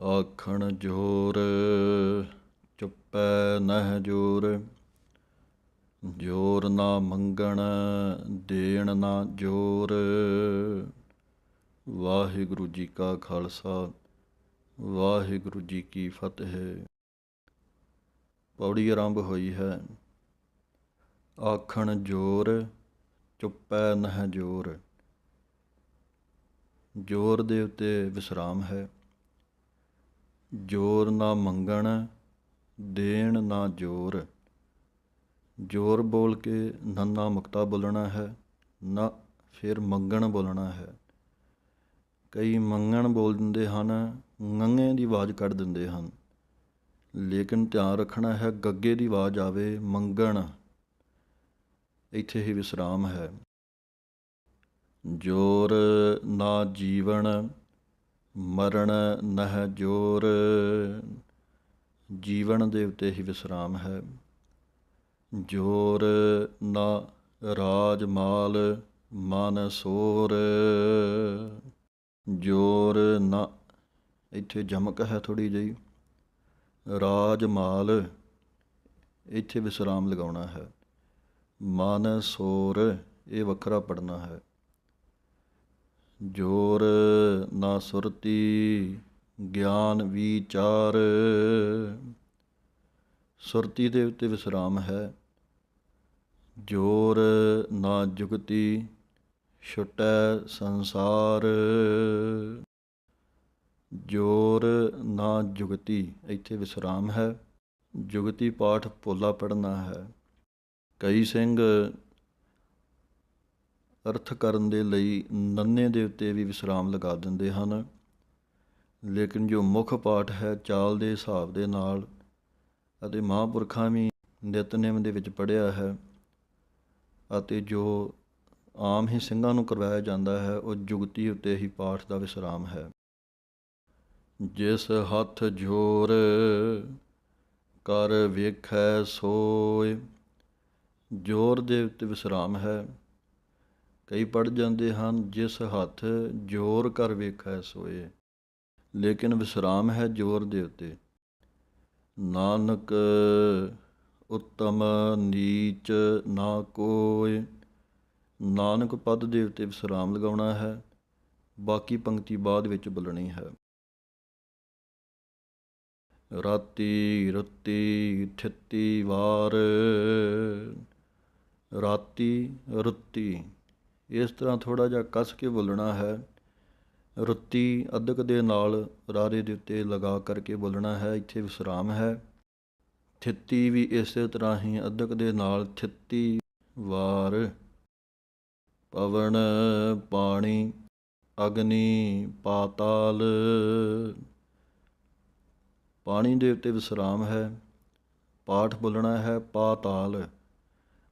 ਆਖਣ ਜੋਰ, ਚੁੱਪੈ ਨਹਿ ਜੋਰ। ਜੋਰ ਨਾ ਮੰਗਣ, ਦੇਣ ਨਾ ਜੋਰ। ਵਾਹਿਗੁਰੂ ਜੀ ਕਾ ਖਾਲਸਾ, ਵਾਹਿਗੁਰੂ ਜੀ ਕੀ ਫਤਿਹ। ਪੌੜੀ ਆਰੰਭ ਹੋਈ ਹੈ। ਆਖਣ ਜੋਰ, ਚੁੱਪੈ ਨਹਿ ਜੋਰ। ਜੋਰ ਦੇ ਉੱਤੇ ਵਿਸਰਾਮ ਹੈ। ਜੋਰ ਨਾ ਮੰਗਣ, ਦੇਣ ਨਾ ਜੋਰ। ਜੋਰ ਬੋਲ ਕੇ ਨੰਨਾ ਮੁਕਤਾ ਬੋਲਣਾ ਹੈ, ਨਾ ਫਿਰ ਮੰਗਣ ਬੋਲਣਾ ਹੈ। ਕਈ ਮੰਗਣ ਬੋਲ ਦਿੰਦੇ ਹਨ ngੰਗੇ ਦੀ ਆਵਾਜ਼ ਕੱਢ ਦਿੰਦੇ ਹਨ। ਲੇਕਿਨ ਧਿਆਨ ਰੱਖਣਾ ਹੈ, ਗੱਗੇ ਦੀ ਆਵਾਜ਼ ਆਵੇ, ਮੰਗਣ। ਇੱਥੇ ਹੀ ਵਿਸਰਾਮ ਹੈ। ਜੋਰ ਨਾ ਜੀਵਨ ਮਰਨ ਨਹਿ ਜੋਰ, ਜੀਵਨ ਦੇ ਉੱਤੇ ਹੀ ਵਿਸਰਾਮ ਹੈ। ਜੋਰ ਨਾ ਰਾਜ ਮਾਲ, ਮਨ ਸੋਰ। ਜੋਰ ਨਾ, ਇੱਥੇ ਜਮਕ ਹੈ ਥੋੜੀ ਜਿਹੀ। ਰਾਜ ਮਾਲ, ਇੱਥੇ ਵਿਸਰਾਮ ਲਗਾਉਣਾ ਹੈ। ਮਨ ਸੋਰ, ਇਹ ਵੱਖਰਾ ਪੜਨਾ ਹੈ। ਜੋਰ ਨਾ ਸੁਰਤੀ, ਗਿਆਨ ਵਿਚਾਰ। ਸੁਰਤੀ ਦੇ ਉੱਤੇ ਵਿਸਰਾਮ ਹੈ। ਜੋਰ ਨਾ ਜੁਗਤੀ, ਛੁਟੈ ਸੰਸਾਰ। ਜੋਰ ਨਾ ਜੁਗਤੀ, ਇੱਥੇ ਵਿਸਰਾਮ ਹੈ। ਜੁਗਤੀ ਪਾਠ ਪੋਲਾ ਪੜਨਾ ਹੈ। ਕਈ ਸਿੰਘ ਅਰਥ ਕਰਨ ਦੇ ਲਈ ਨੰਨੇ ਦੇ ਉੱਤੇ ਵੀ ਵਿਸਰਾਮ ਲਗਾ ਦਿੰਦੇ ਹਨ। ਲੇਕਿਨ ਜੋ ਮੁੱਖ ਪਾਠ ਹੈ ਚਾਲ ਦੇ ਹਿਸਾਬ ਦੇ ਨਾਲ ਅਤੇ ਮਹਾਂਪੁਰਖਾਂ ਵੀ ਨਿਤਨੇਮ ਦੇ ਵਿੱਚ ਪੜਿਆ ਹੈ ਅਤੇ ਜੋ ਆਮ ਹੀ ਸਿੰਘਾਂ ਨੂੰ ਕਰਵਾਇਆ ਜਾਂਦਾ ਹੈ, ਉਹ ਜੁਗਤੀ ਉੱਤੇ ਹੀ ਪਾਠ ਦਾ ਵਿਸਰਾਮ ਹੈ। ਜਿਸ ਹੱਥ ਜੋਰ ਕਰ ਵੇਖੈ ਸੋਏ, ਜੋਰ ਦੇ ਉੱਤੇ ਵਿਸਰਾਮ ਹੈ। ਕਈ ਪੜ ਜਾਂਦੇ ਹਨ, ਜਿਸ ਹੱਥ ਜੋਰ ਕਰ ਵੇਖੈ ਸੋਏ। ਲੇਕਿਨ ਵਿਸਰਾਮ ਹੈ ਜੋਰ ਦੇ ਉੱਤੇ। ਨਾਨਕ ਉੱਤਮ ਨੀਚ ਨਾ ਕੋਇ। ਨਾਨਕ ਪਦ ਦੇ ਉੱਤੇ ਵਿਸਰਾਮ ਲਗਾਉਣਾ ਹੈ, ਬਾਕੀ ਪੰਕਤੀ ਬਾਅਦ ਵਿੱਚ ਬੋਲਣੀ ਹੈ। ਰਾਤੀ ਰੁੱਤੀ ਥਿੱਤੀ ਵਾਰ। ਰਾਤੀ ਰੁੱਤੀ ਇਸ ਤਰ੍ਹਾਂ ਥੋੜਾ ਜਿਹਾ ਕੱਸ ਕੇ ਬੋਲਣਾ ਹੈ। ਰੁੱਤੀ ਅਧਕ ਦੇ ਨਾਲ ਰਾਰੇ ਦੇ ਉੱਤੇ ਲਗਾ ਕਰਕੇ ਬੋਲਣਾ ਹੈ, ਇੱਥੇ ਵਿਸਰਾਮ ਹੈ। ਥਿੱਤੀ ਵੀ ਇਸੇ ਤਰ੍ਹਾਂ ਹੀ ਅਧਕ ਦੇ ਨਾਲ ਥਿੱਤੀ ਵਾਰ। ਪਵਨ, ਪਾਣੀ, ਅਗਨੀ, ਪਾਤਾਲ। ਪਾਣੀ ਦੇ ਉੱਤੇ ਵਿਸਰਾਮ ਹੈ। ਪਾਠ ਬੋਲਣਾ ਹੈ, ਪਾਤਾਲ।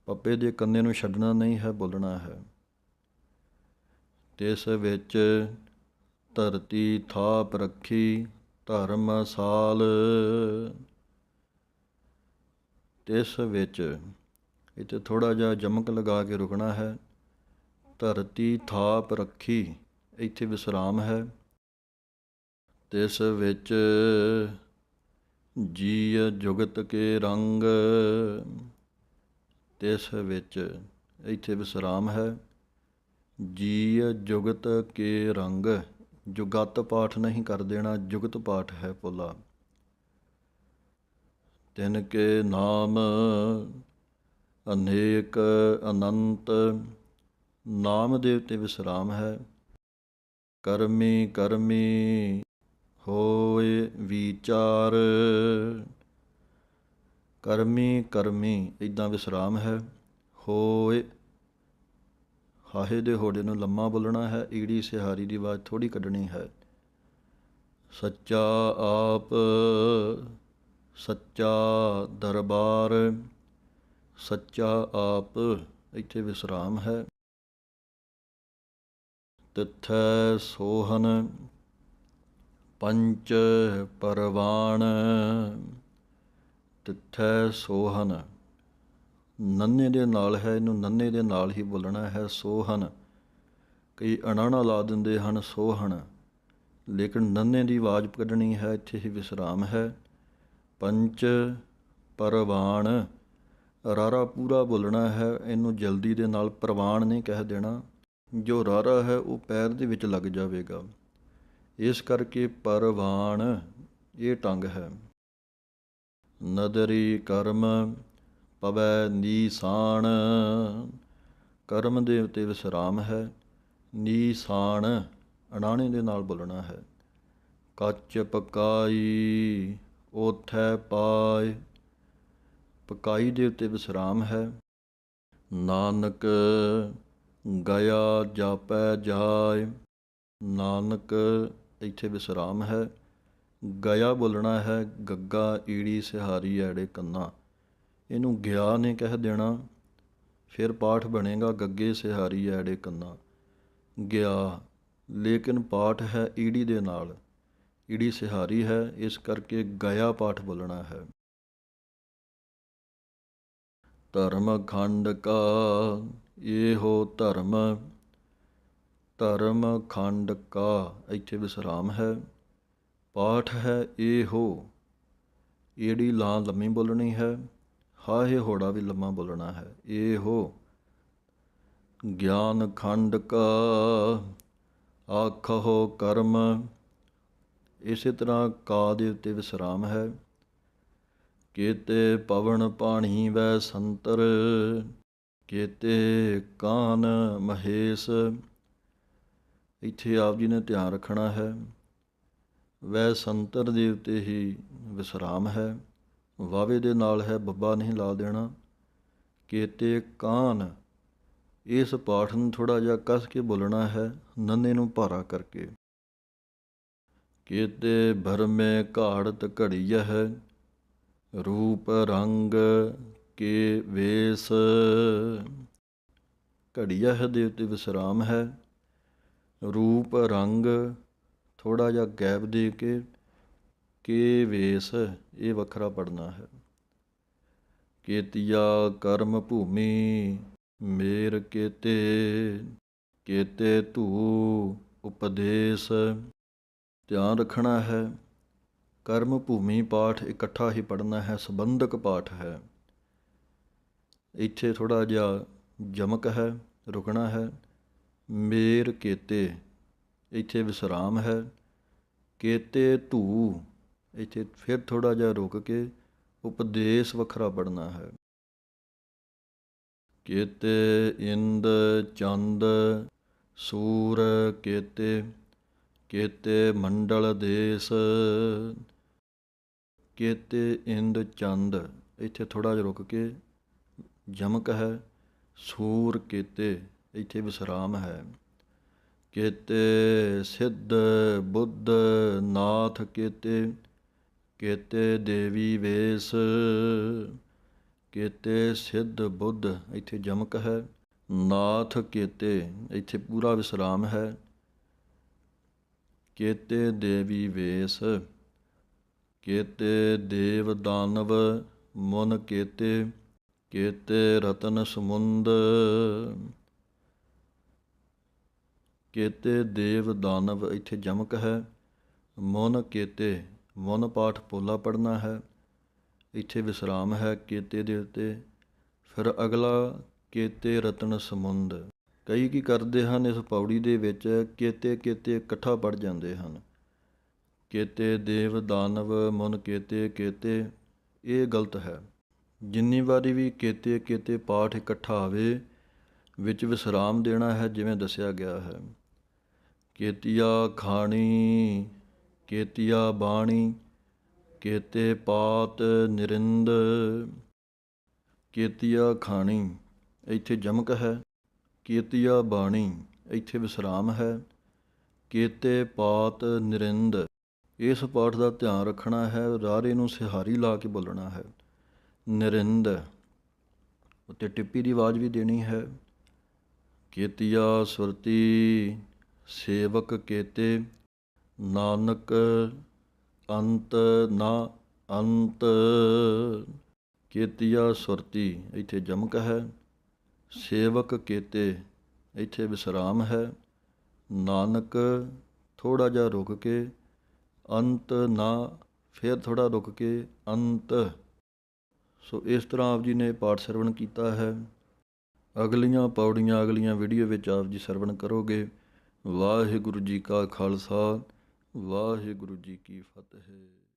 ਪੱਪੇ ਦੇ ਕੰਨੇ ਨੂੰ ਛੱਡਣਾ ਨਹੀਂ ਹੈ, ਬੋਲਣਾ ਹੈ। ਤਿਸ ਵਿੱਚ ਧਰਤੀ ਥਾਪ ਰੱਖੀ ਧਰਮਸਾਲ ਤਿਸ ਵਿੱਚ ਇੱਥੇ ਥੋੜਾ ਜਿਹਾ ਜਮਕ ਲਗਾ ਕੇ ਰੁਕਣਾ ਹੈ। ਧਰਤੀ ਥਾਪ ਰੱਖੀ, ਇੱਥੇ ਵਿਸਰਾਮ ਹੈ। ਤਿਸ ਵਿੱਚ ਜੀ ਜੁਗਤ ਕੇ ਰੰਗ। ਤਿਸ ਵਿੱਚ ਇੱਥੇ ਵਿਸਰਾਮ ਹੈ। ਜੀ ਜੁਗਤ ਕੇ ਰੰਗ, ਜੁਗਤ ਪਾਠ ਨਹੀਂ ਕਰ ਦੇਣਾ, ਜੁਗਤ ਪਾਠ ਹੈ ਪੋਲਾ ਤਿਨ ਕੇ ਨਾਮ ਅਨੇਕ ਅਨੰਤ, ਨਾਮ ਦੇ ਉਤੇ ਵਿਸਰਾਮ ਹੈ। ਕਰਮੀ ਕਰਮੀ ਹੋਏ ਵਿਚਾਰ, ਕਰਮੀ ਕਰਮੀ ਇਦਾਂ ਵਿਸਰਾਮ ਹੈ। ਹੋਏ ਹਾਹੇ ਦੇ ਹੋੜੇ ਨੂੰ ਲੰਮਾ ਬੋਲਣਾ ਹੈ, ਈੜੀ ਸਿਹਾਰੀ ਦੀ ਆਵਾਜ਼ ਥੋੜੀ ਕੱਢਣੀ ਹੈ। ਸੱਚਾ ਆਪ, ਸੱਚਾ ਦਰਬਾਰ, ਸੱਚਾ ਆਪ, ਇੱਥੇ ਵਿਸਰਾਮ ਹੈ। ਤਿੱਥੈ ਸੋਹਨ, ਪੰਚ ਪਰਵਾਣ, ਤਿੱਥੈ ਸੋਹਨ। ਨੰਨੇ ਦੇ ਨਾਲ ਹੈ, ਇਹਨੂੰ ਨੰਨੇ ਦੇ ਨਾਲ ਹੀ ਬੋਲਣਾ ਹੈ ਸੋਹਨ ਕਈ ਅਣਾਣਾ ਲਾ ਦਿੰਦੇ ਹਨ, ਸੋਹਣ। ਲੇਕਿਨ ਨੰਨੇ ਦੀ ਆਵਾਜ਼ ਕੱਢਣੀ ਹੈ, ਇੱਥੇ ਹੀ ਵਿਸਰਾਮ ਹੈ। ਪੰਚ ਪਰਵਾਣ। ਰਾਰਾ ਪੂਰਾ ਬੋਲਣਾ ਹੈ, ਇਹਨੂੰ ਜਲਦੀ ਦੇ ਨਾਲ ਪ੍ਰਵਾਨ ਨਹੀਂ ਕਹਿ ਦੇਣਾ। ਜੋ ਰਾਰਾ ਹੈ, ਉਹ ਪੈਰ ਦੇ ਵਿੱਚ ਲੱਗ ਜਾਵੇਗਾ। ਇਸ ਕਰਕੇ ਪਰਵਾਨ ਇਹ ਟੰਗ ਹੈ। ਨਦਰੀ ਕਰਮ ਪਵੈ ਨੀਸਾਨ। ਕਰਮ ਦੇ ਉਤੇ ਵਿਸਰਾਮ ਹੈ, ਨੀਸਾਨ ਅਣਾਣੇ ਦੇ ਨਾਲ ਬੋਲਣਾ ਹੈ। ਕੱਚ ਪਕਾਈ ਉਥੈ ਪਾਏ, ਪਕਾਈ ਦੇ ਉਤੇ ਵਿਸਰਾਮ ਹੈ। ਨਾਨਕ ਗਿਆ ਜਾਪੈ ਜਾਏ, ਨਾਨਕ ਇੱਥੇ ਵਿਸਰਾਮ ਹੈ। ਗਿਆ ਬੋਲਣਾ ਹੈ, ਗੱਗਾ ਈੜੀ ਸਿਹਾਰੀ ਐੜੇ ਕੰਨਾ। ਇਹਨੂੰ ਗਿਆ ਨੇ ਕਹਿ ਦੇਣਾ। ਫਿਰ ਪਾਠ ਬਣੇਗਾ ਗੱਗੇ ਸਿਹਾਰੀ ਐੜੇ ਕੰਨਾ। ਗਿਆ, ਲੇਕਿਨ ਪਾਠ ਹੈ ਈੜੀ ਦੇ ਨਾਲ। ਈੜੀ ਸਿਹਾਰੀ ਹੈ, ਇਸ ਕਰਕੇ ਗਿਆ ਪਾਠ ਬੋਲਣਾ ਹੈ। ਧਰਮ ਖੰਡ ਕਾ, ਇਹੋ ਧਰਮ। ਧਰਮ ਖੰਡ ਕਾ, ਇੱਥੇ ਵਿਸਰਾਮ ਹੈ। ਪਾਠ ਹੈ ਇਹੋ। ਏੜੀ ਲਾਂ ਲੰਮੀ ਬੋਲਣੀ ਹੈ। ਹਾਹੇ ਹੋੜਾ ਵੀ ਲੰਮਾ ਬੋਲਣਾ ਹੈ। ਇਹੋ ਗਿਆਨ ਖੰਡ ਕਾ ਆਖੋ ਕਰਮ। ਇਸੇ ਤਰ੍ਹਾਂ ਕਾ ਦੇ ਉੱਤੇ ਵਿਸਰਾਮ ਹੈ। ਕੇਤੇ ਪਵਨ ਪਾਣੀ ਵੈ ਸੰਤਰ, ਕੇਤੇ ਕਾਨ ਮਹੇਸ਼। ਇੱਥੇ ਆਪ ਜੀ ਨੇ ਧਿਆਨ ਰੱਖਣਾ ਹੈ। ਵੈ ਸੰਤਰ ਦੇ ਉੱਤੇ ਹੀ ਵਿਸਰਾਮ ਹੈ। ਵਾਵੇ ਦੇ ਨਾਲ ਹੈ, ਬੱਬਾ ਨਹੀਂ ਲਾ ਦੇਣਾ। ਕੇਤੇ ਕਾਨ, ਇਸ ਪਾਠ ਨੂੰ ਥੋੜਾ ਜਿਹਾ ਕਸ ਕੇ ਬੋਲਣਾ ਹੈ, ਨੰਨੇ ਨੂੰ ਭਾਰਾ ਕਰਕੇ। ਕੇਤੇ ਭਰਮੇ ਘਾੜਤ ਘੜੀਐ ਹੈ ਰੂਪ ਰੰਗ ਕੇ ਵੇਸ। ਘੜੀਆ ਹੈ ਦੇ ਉੱਤੇ ਵਿਸਰਾਮ ਹੈ, ਰੂਪ ਰੰਗ ਥੋੜਾ ਜਿਹਾ ਗੈਪ ਦੇ ਕੇ ਕੇ ਵੇਸ, ਇਹ ਵੱਖਰਾ ਪੜਨਾ ਹੈ। ਕੇਤੀਆ ਕਰਮ ਭੂਮੀ, ਮੇਰ ਕੇਤੇ ਕੇਤੇ ਧੂ ਉਪਦੇਸ਼। ਧਿਆਨ ਰੱਖਣਾ ਹੈ, ਕਰਮ ਭੂਮੀ ਪਾਠ ਇਕੱਠਾ ਹੀ ਪੜਨਾ ਹੈ, ਸੰਬੰਧਕ ਪਾਠ ਹੈ। ਇੱਥੇ ਥੋੜਾ ਜਿਹਾ ਜਮਕ ਹੈ, ਰੁਕਣਾ ਹੈ। ਮੇਰ ਕੇਤੇ, ਇੱਥੇ ਵਿਸਰਾਮ ਹੈ। ਕੇਤੇ ਧੂ ਇੱਥੇ ਫਿਰ ਥੋੜ੍ਹਾ ਜਿਹਾ ਰੁਕ ਕੇ ਉਪਦੇਸ਼ ਵੱਖਰਾ ਪੜਨਾ ਹੈ। ਕੇਤੇ ਇੰਦ ਚੰਦ ਸੂਰ ਕੇਤੇ ਕੇਤੇ ਮੰਡਲ ਦੇਸ, ਕੇਤੇ ਇੰਦ ਚੰਦ। ਇੱਥੇ ਥੋੜਾ ਜਿਹਾ ਰੁਕ ਕੇ ਜਮਕ ਹੈ। ਸੂਰ ਕੇਤੇ, ਇੱਥੇ ਵਿਸਰਾਮ ਹੈ। ਕੇਤੇ ਸਿੱਧ ਬੁੱਧ ਨਾਥ ਕੇਤੇ ਕੇਤੇ ਦੇਵੀ ਵੇਸ, ਕੇਤੇ ਸਿੱਧ ਬੁੱਧ, ਇੱਥੇ ਜਮਕ ਹੈ। ਨਾਥ ਕੇਤੇ, ਇੱਥੇ ਪੂਰਾ ਵਿਸਰਾਮ ਹੈ। ਕੇਤੇ ਦੇਵੀ ਵੇਸ, ਕੇਤੇ ਦੇਵ ਦਾਨਵ, ਮਨ ਕੇਤੇ ਕੇਤੇ ਰਤਨ ਸਮੁੰਦ। ਕੇਤੇ ਦੇਵ ਦਾਨਵ, ਇੱਥੇ ਜਮਕ ਹੈ। ਮਨ ਕੇਤੇ ਮਨ ਪਾਠ ਪੋਲਾ ਪੜਨਾ ਹੈ। ਇੱਥੇ ਵਿਸਰਾਮ ਹੈ ਕੇਤੇ ਦੇ ਉੱਤੇ। ਫਿਰ ਅਗਲਾ, ਕੇਤੇ ਰਤਨ ਸਮੁੰਦ ਕਈ ਕੀ ਕਰਦੇ ਹਨ, ਇਸ ਪੌੜੀ ਦੇ ਵਿੱਚ ਕੇਤੇ ਕੇਤੇ ਇਕੱਠਾ ਪੜ ਜਾਂਦੇ ਹਨ। ਕੇਤੇ ਦੇਵ ਦਾਨਵ ਮਨ ਕੇਤੇ ਕੇਤੇ, ਇਹ ਗਲਤ ਹੈ। ਜਿੰਨੀ ਵਾਰੀ ਵੀ ਕੇਤੇ ਕੇਤੇ ਪਾਠ ਇਕੱਠਾ ਆਵੇ, ਵਿੱਚ ਵਿਸਰਾਮ ਦੇਣਾ ਹੈ, ਜਿਵੇਂ ਦੱਸਿਆ ਗਿਆ ਹੈ। ਕੇਤੀਆ ਖਾਣੀ ਕੇਤੀਆ ਬਾਣੀ, ਕੇਤੇ ਪਾਤ ਨਿਰਿੰਦ। ਕੇਤੀਆ ਖਾਣੀ, ਇੱਥੇ ਜਮਕ ਹੈ। ਕੇਤੀਆ ਬਾਣੀ, ਇੱਥੇ ਵਿਸਰਾਮ ਹੈ। ਕੇਤੇ ਪਾਤ ਨਿਰਿੰਦ, ਇਸ ਪਾਠ ਦਾ ਧਿਆਨ ਰੱਖਣਾ ਹੈ, ਰਾਰੇ ਨੂੰ ਸਿਹਾਰੀ ਲਾ ਕੇ ਬੋਲਣਾ ਹੈ। ਨਿਰਿੰਦ, ਉੱਤੇ ਟਿੱਪੀ ਦੀ ਆਵਾਜ਼ ਵੀ ਦੇਣੀ ਹੈ। ਕੇਤੀਆ ਸੁਰਤੀ, ਸੇਵਕ ਕੇਤੇ ਨਾਨਕ ਅੰਤ ਨਾ ਅੰਤ। ਕੇਤੀਆ ਸੁਰਤੀ ਇੱਥੇ ਜਮਕ ਹੈ, ਸੇਵਕ ਕੇਤੇ ਇੱਥੇ ਵਿਸਰਾਮ ਹੈ। ਨਾਨਕ ਥੋੜਾ ਜਿਹਾ ਰੁਕ ਕੇ, ਅੰਤ ਨਾ, ਫਿਰ ਥੋੜਾ ਰੁਕ ਕੇ, ਅੰਤ। ਸੋ ਇਸ ਤਰ੍ਹਾਂ ਆਪ ਜੀ ਨੇ ਪਾਠ ਸਰਵਣ ਕੀਤਾ ਹੈ। ਅਗਲੀਆਂ ਪੌੜੀਆਂ, ਅਗਲੀਆਂ ਵੀਡੀਓ ਵਿੱਚ ਆਪ ਜੀ ਸਰਵਣ ਕਰੋਗੇ। ਵਾਹਿਗੁਰੂ ਜੀ ਕਾ ਖਾਲਸਾ। ਵਾਹਿਗੁਰੂ ਜੀ ਕੀ ਫਤਿਹ।